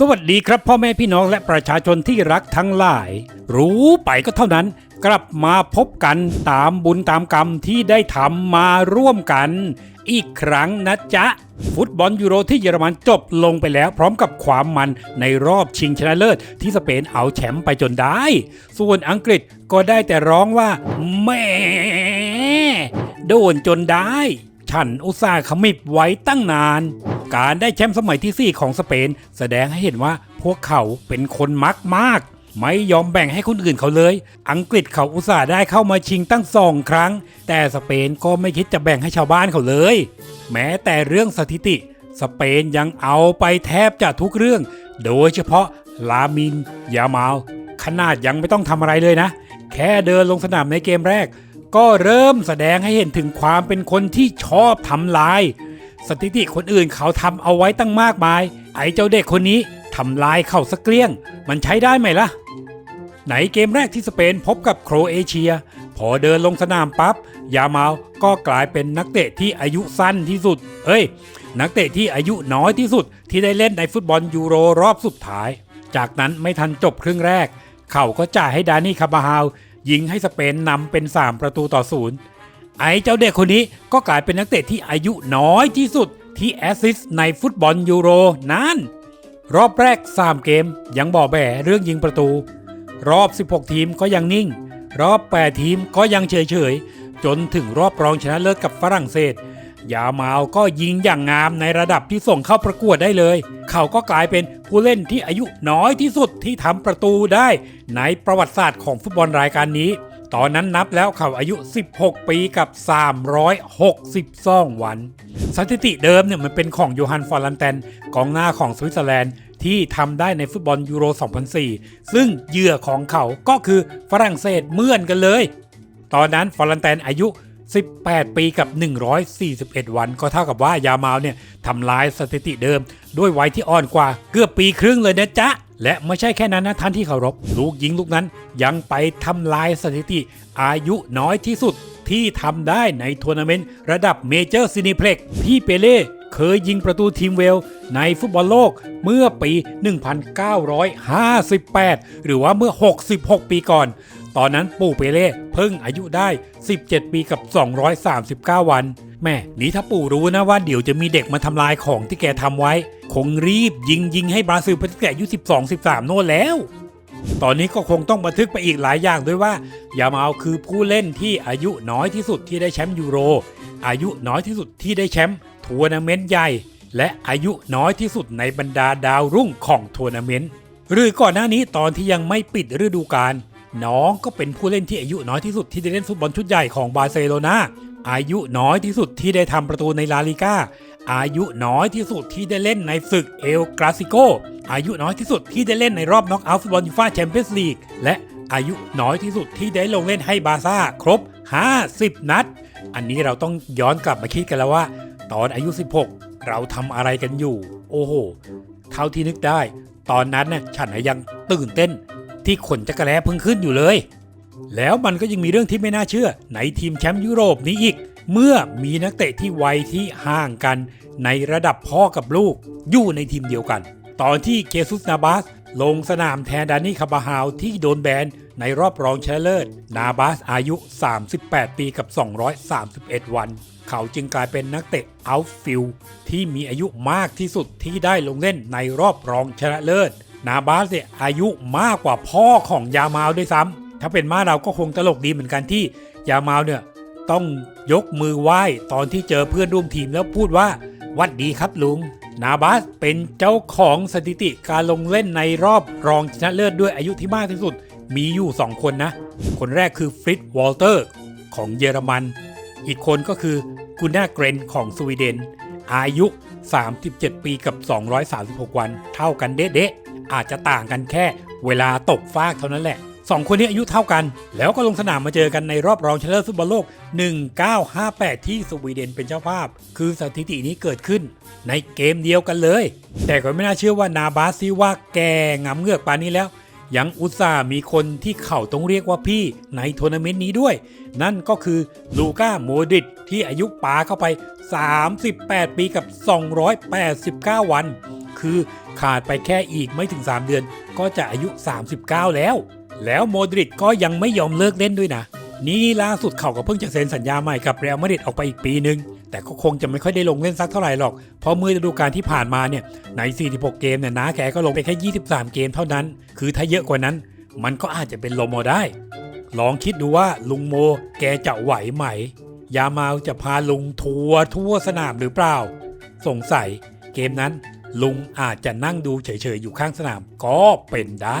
สวัสดีครับพ่อแม่พี่น้องและประชาชนที่รักทั้งหลาย รู้ไปก็เท่านั้น กลับมาพบกันตามบุญตามกรรมที่ได้ทำมาร่วมกัน อีกครั้งนะจ๊ะ ฟุตบอลยูโรที่เยอรมันจบลงไปแล้วพร้อมกับความมันในรอบชิงชนะเลิศ ที่สเปนเอาแชมป์ไปจนได้ ส่วนอังกฤษก็ได้แต่ร้องว่าแม่โดนจนได้ ฉันอุตส่าห์ขมิบไว้ตั้งนาน การได้แชมป์สมัยที่ 4 ของสเปน แสดงให้เห็นว่าพวกเขาเป็นคนมักมาก ไม่ยอมแบ่งให้คนอื่นเขาเลย อังกฤษเขาอุตส่าห์ได้เข้ามาชิงตั้งสองครั้ง แต่สเปนก็ไม่คิดจะแบ่งให้ชาวบ้านเขาเลย แม้แต่เรื่องสถิติ สเปนยังเอาไปแทบจะทุกเรื่อง โดยเฉพาะลามิน ยามาลขนาดยังไม่ต้องทำอะไรเลยนะ แค่เดินลงสนามในเกมแรก ก็เริ่มแสดงให้เห็นถึงความเป็นคนที่ชอบทำลาย สถิติคนอื่นเขาทำเอาไว้ตั้งมากมาย ไอ้เจ้าเด็กคนนี้ทำลายเข้าสกเกลี้ยง มันใช้ได้ไหมล่ะ ไหนเกมแรกที่สเปนพบกับโครเอเชีย พอเดินลงสนามปับ๊บยามาลก็กลายเป็นนักเตะที่อายุสั้นที่สุด เอ้ย นักเตะที่อายุน้อยที่สุดที่ได้เล่นในฟุตบอลยูโรรอบสุดท้าย จากนั้นไม่ทันจบครึ่งแรก เขาก็จ่ายให้ดานี่คาบาฮาวยิงให้สเปนนำเป็น 3 ประตูต่อศูนย์ ไอ้เจ้าเด็กคนนี้ก็กลายเป็นนักเตะที่อายุน้อยที่สุดที่แอสซิสในฟุตบอลยูโรนั่นรอบแรก 3 เกมยังบ่อแบ่เรื่องยิงประตู รอบ 16 ทีมก็ยังนิ่ง รอบ 8 ทีมก็ยังเฉยๆ จนถึงรอบรองชนะเลิศกับฝรั่งเศส ยามาลก็ยิงอย่างงามในระดับที่ส่งเข้าประกวดได้เลย เขาก็กลายเป็นผู้เล่นที่อายุน้อยที่สุดที่ทำประตูได้ในประวัติศาสตร์ของฟุตบอลรายการนี้ ตอนนั้นนับแล้วเขาอายุ 16 ปีกับ 362 วัน สถิติเดิมเนี่ยมันเป็นของโยฮันฟอร์ลันแตนกองหน้าของสวิตเซอร์แลนด์ที่ทำได้ในฟุตบอลยูโร 2004 ซึ่งเหยื่อของเขาก็คือฝรั่งเศสเมือนกันเลย ตอนนั้นฟอร์ลันแตนอายุ 18 ปีกับ 141 วัน ก็เท่ากับว่ายามาลเนี่ยทำลายสถิติเดิม ด้วยวัยที่อ่อนกว่าเกือบปีครึ่งเลยนะจ๊ะ และไม่ใช่แค่นั้นนะท่านที่เคารพ ลูกยิงลูกนั้นยังไปทำลายสถิติอายุน้อยที่สุดที่ทำได้ในทัวร์นาเมนต์ระดับเมเจอร์ซินิเพล็กที่เปเล่เคยยิงประตูทีมเวล ในฟุตบอลโลกเมื่อปี 1958 หรือว่าเมื่อ 66 ปีก่อน ตอนนั้นปู่เปเล่เพิ่งอายุได้ 17 ปีกับ 239 วัน แม่นี่ถ้าปู่รู้นะว่าเดี๋ยวจะมีเด็กมาทำลายของที่แกทำไว้ คงรีบยิงยิงให้บราซิลไปตั้งแต่อายุ 12 13 โน่นแล้ว ตอนนี้ก็คงต้องบันทึกไปอีกหลายอย่างด้วยว่า ยามาลคือผู้เล่นที่อายุน้อยที่สุดที่ได้แชมป์ยูโร อายุน้อยที่สุดที่ได้แชมป์ทัวร์นาเมนต์ใหญ่ และอายุน้อยที่สุดในบรรดาดาวรุ่งของทัวร์นาเมนต์หรือก่อนหน้านี้ตอนที่ยังไม่ปิดฤดูกาล น้องก็เป็นผู้เล่นที่อายุน้อยที่สุดที่ได้เล่นฟุตบอลชุดใหญ่ของบาร์เซโลนาอายุน้อยที่สุดที่ได้ทำประตูในลาลิก้าอายุน้อยที่สุดที่ได้เล่นในศึกเอลกราซิโกอายุน้อยที่สุดที่ได้เล่นในรอบน็อกเอาท์ฟุตบอลยูฟ่าแชมเปี้ยนส์ลีกและอายุน้อยที่สุดที่ได้ลงเล่นให้บาซ่าครบ 50 นัด อันนี้เราต้องย้อนกลับมาคิดกันแล้วว่า ตอนอายุ 16 เราทำอะไรกันอยู่ โอ้โห เท่าที่นึกได้ ตอนนั้นน่ะฉันยังตื่นเต้น ที่ขนจักรแล้เพิ่งขึ้นอยู่เลย แล้วมันก็ยังมีเรื่องที่ไม่น่าเชื่อ ในทีมแชมป์ยุโรปนี้อีก เมื่อมีนักเตะที่วัยที่ห่างกัน ในระดับพ่อกับลูกอยู่ในทีมเดียวกัน ตอนที่เคซุสนาบาสลงสนามแทนดานี่คาบาฮาวที่โดนแบนในรอบรองชนะเลิศ นาบาสอายุ 38 ปีกับ 231 วัน เขาจึงกลายเป็นนักเตะเอาฟิลที่มีอายุมากที่สุดที่ได้ลงเล่นในรอบรองชนะเลิศ นาบาสเนี่ยอายุมากกว่าพ่อของยามาลด้วยซ้ำถ้าเป็นมาเราก็คงตลกดีเหมือนกันที่ยามาลเนี่ยต้องยกมือไหว้ตอนที่เจอเพื่อนร่วมทีมแล้วพูดว่าวัดดีครับลุง นาบาสเป็นเจ้าของสถิติการลงเล่นในรอบรองชนะเลิศด้วยอายุที่มากที่สุด มีอยู่ 2 คนนะ คนแรกคือฟริตวอลเตอร์ของเยอรมัน อีกคนก็คือกุน่าเกรนของสวีเดน อายุ 37 ปีกับ 236 วัน เท่ากันเด๊ะ อาจจะต่างกันแค่เวลาตกฟากเท่านั้นแหละสองคนนี้อายุเท่ากัน แล้วก็ลงสนามมาเจอกันในรอบรองชนะเลิศฟุตบอลโลก 1958 ที่สวีเดนเป็นเจ้าภาพ คือสถิตินี้เกิดขึ้น ในเกมเดียวกันเลย แต่ก็ไม่น่าเชื่อว่านาบาซิว่าแกงำเงือกปานนี้แล้ว ยังอุตส่าห์มีคนที่เขาต้องเรียกว่าพี่ในทัวร์นาเมนต์นี้ด้วย นั่นก็คือลูก้าโมดริตที่อายุปาเข้าไป 38 ปีกับ 289 วัน คือ ขาดไปแค่อีกไม่ถึง 3 เดือน ก็จะอายุ 39 แล้ว แล้วโมดริดก็ยังไม่ยอมเลิกเล่นด้วยนะ นี่ล่าสุดเขาก็เพิ่งจะเซ็นสัญญาใหม่กับเรอัลมาดริดออกไปอีกปีนึง แต่ก็คงจะไม่ค่อยได้ลงเล่นสักเท่าไหร่หรอก เพราะเมื่อฤดูกาลที่ผ่านมาเนี่ยใน 46 เกมเนี่ยนาแกก็ลงไปแค่ 23 เกมเท่านั้น คือถ้าเยอะกว่านั้น มันก็อาจจะเป็นลมเอาได้ ลองคิดดูว่าลุงโม แกจะไหวไหม ยามาลจะพาลุงทัวร์ทั่วสนามหรือเปล่า สงสัยเกมนั้น ลุงอาจจะนั่งดูเฉยๆอยู่ข้างสนามก็เป็นได้